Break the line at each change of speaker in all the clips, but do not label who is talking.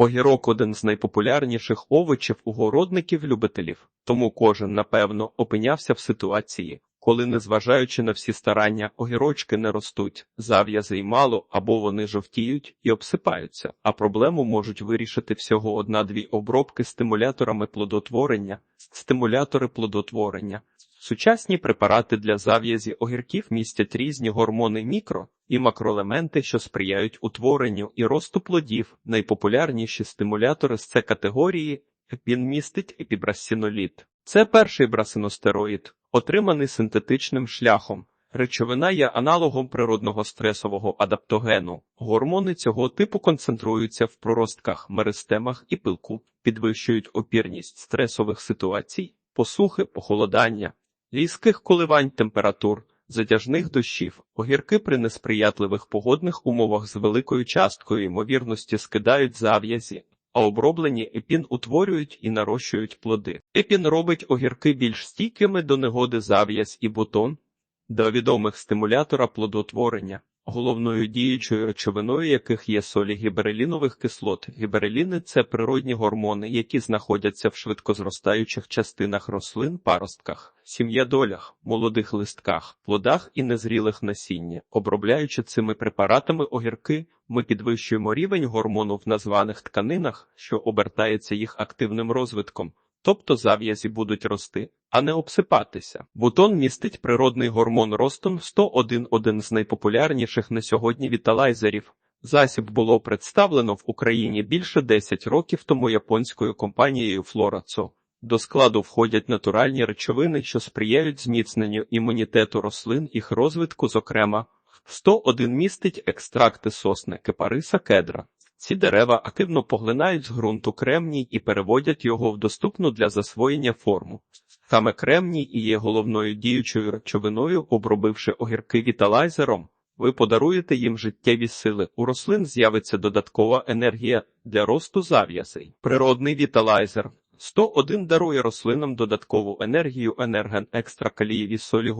Огірок один з найпопулярніших овочів у городників-любителів, тому кожен, напевно, опинявся в ситуації, коли, незважаючи на всі старання, огірочки не ростуть, зав'язи й мало, або вони жовтіють і обсипаються, а проблему можуть вирішити всього одна-дві обробки стимуляторами плодотворення, стимулятори плодотворення. Сучасні препарати для зав'язі огірків містять різні гормони мікро і макроелементи, що сприяють утворенню і росту плодів. Найпопулярніші стимулятори з це категорії він містить епібрасіноліт. Це перший брасиностероїд, отриманий синтетичним шляхом. Речовина є аналогом природного стресового адаптогену. Гормони цього типу концентруються в проростках, меристемах і пилку, підвищують опірність стресових ситуацій, посухи, похолодання, різких коливань температур, затяжних дощів. Огірки при несприятливих погодних умовах з великою часткою ймовірності скидають зав'язі, а оброблені епін утворюють і нарощують плоди. Епін робить огірки більш стійкими до негоди зав'язь і бутон, до відомих стимулятора плодотворення, головною діючою речовиною яких є солі гіберелінових кислот. Гібереліни – це природні гормони, які знаходяться в швидкозростаючих частинах рослин, паростках, сім'ядолях, молодих листках, плодах і незрілих насіння. Обробляючи цими препаратами огірки, ми підвищуємо рівень гормону в названих тканинах, що обертається їх активним розвитком. Тобто зав'язі будуть рости, а не обсипатися. Бутон містить природний гормон ростон 101 один з найпопулярніших на сьогодні віталайзерів. Засіб було представлено в Україні більше 10 років тому японською компанією Флорацо. До складу входять натуральні речовини, що сприяють зміцненню імунітету рослин, їх розвитку, зокрема, 101 містить екстракти сосни, кипариса, кедра. Ці дерева активно поглинають з ґрунту кремній і переводять його в доступну для засвоєння форму. Саме кремній і є головною діючою речовиною, обробивши огірки віталайзером, ви подаруєте їм життєві сили. У рослин з'явиться додаткова енергія для росту зав'язей. Природний віталайзер 101 дарує рослинам додаткову енергію енерген екстра калієві солі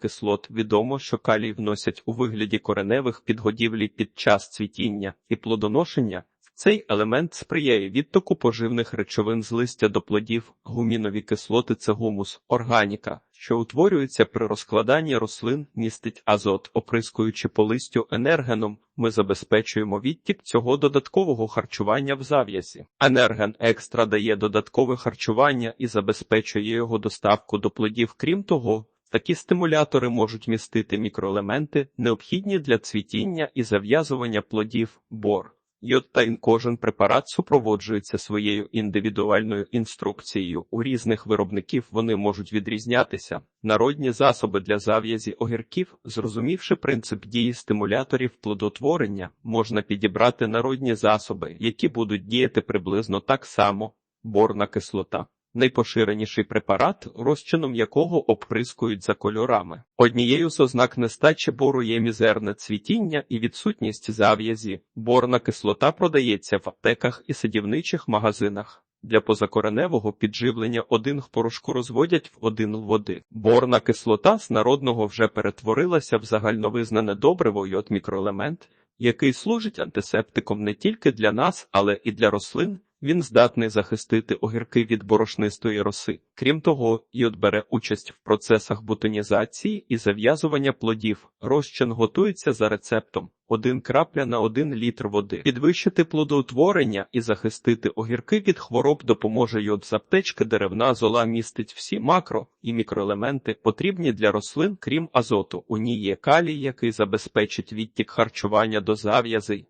кислот. Відомо, що калій вносять у вигляді кореневих підгодівлі під час цвітіння і плодоношення. Цей елемент сприяє відтоку поживних речовин з листя до плодів, гумінові кислоти це гумус, органіка, що утворюється при розкладанні рослин, містить азот, оприскуючи по листю енергеном, ми забезпечуємо відтік цього додаткового харчування в зав'язі. Енерген екстра дає додаткове харчування і забезпечує його доставку до плодів. Крім того, такі стимулятори можуть містити мікроелементи, необхідні для цвітіння і зав'язування плодів, бор. Йоттайн кожен препарат супроводжується своєю індивідуальною інструкцією. У різних виробників вони можуть відрізнятися. Народні засоби для зав'язі огірків, зрозумівши принцип дії стимуляторів плодотворення, можна підібрати народні засоби, які будуть діяти приблизно так само. Борна кислота. Найпоширеніший препарат, розчином якого оприскують за кольорами. Однією з ознак нестачі бору є мізерне цвітіння і відсутність зав'язі. Борна кислота продається в аптеках і садівничих магазинах. Для позакореневого підживлення один в порошку розводять в один води. Борна кислота з народного вже перетворилася в загальновизнане добриво йод мікроелемент, який служить антисептиком не тільки для нас, але і для рослин. Він здатний захистити огірки від борошнистої роси. Крім того, йод бере участь в процесах бутонізації і зав'язування плодів. Розчин готується за рецептом 1 крапля на 1 літр води. Підвищити плодоутворення і захистити огірки від хвороб допоможе йод з аптечки. Деревна зола містить всі макро і мікроелементи, потрібні для рослин, крім азоту. У ній є калій, який забезпечить відтік харчування до зав'язей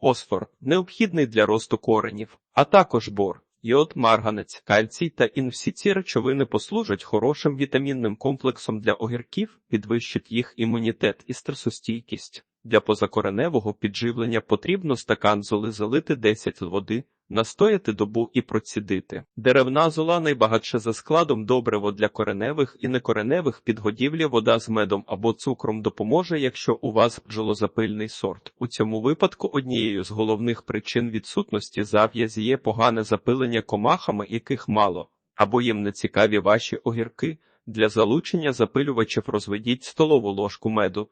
фосфор, необхідний для росту коренів, а також бор, йод, марганець, кальцій та ін. Всі ці речовини послужать хорошим вітамінним комплексом для огірків, підвищить їх імунітет і стресостійкість. Для позакореневого підживлення потрібно стакан золи залити 10 води, настояти добу і процідити. Деревна зола найбагатше за складом добриво для кореневих і некореневих підгодівлі вода з медом або цукром допоможе, якщо у вас бджолозапильний сорт. У цьому випадку однією з головних причин відсутності зав'язі є погане запилення комахами, яких мало, або їм не цікаві ваші огірки. Для залучення запилювачів розведіть столову ложку меду,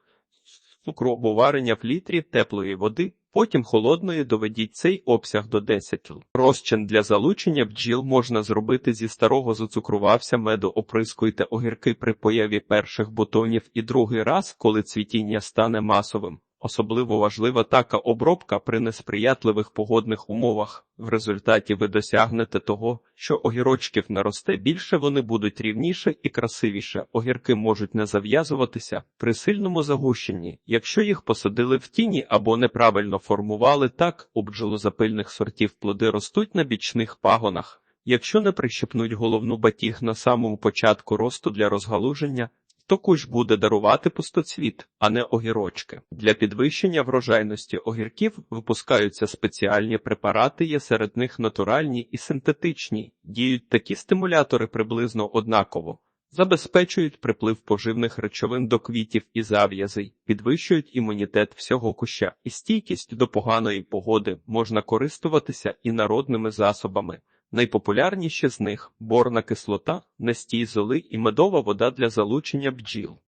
цукру або варення в літрі теплої води Потім холодною доведіть цей обсяг до 10 л. Розчин для залучення бджіл можна зробити зі старого зацукрувався меду, оприскуйте огірки при появі перших бутонів і другий раз, коли цвітіння стане масовим. Особливо важлива така обробка при несприятливих погодних умовах. В результаті ви досягнете того, що огірочків наросте більше, вони будуть рівніше і красивіше. Огірки можуть не зав'язуватися при сильному загущенні, якщо їх посадили в тіні або неправильно формували так, у бджолозапильних сортів плоди ростуть на бічних пагонах. Якщо не прищепнуть головну батіг на самому початку росту для розгалуження, то кущ буде дарувати пустоцвіт, а не огірочки. Для підвищення врожайності огірків випускаються спеціальні препарати, є серед них натуральні і синтетичні. Діють такі стимулятори приблизно однаково. Забезпечують приплив поживних речовин до квітів і зав'язей, підвищують імунітет всього куща і стійкість до поганої погоди можна користуватися і народними засобами. Найпопулярніші з них борна кислота, настій золи і медова вода для залучення бджіл.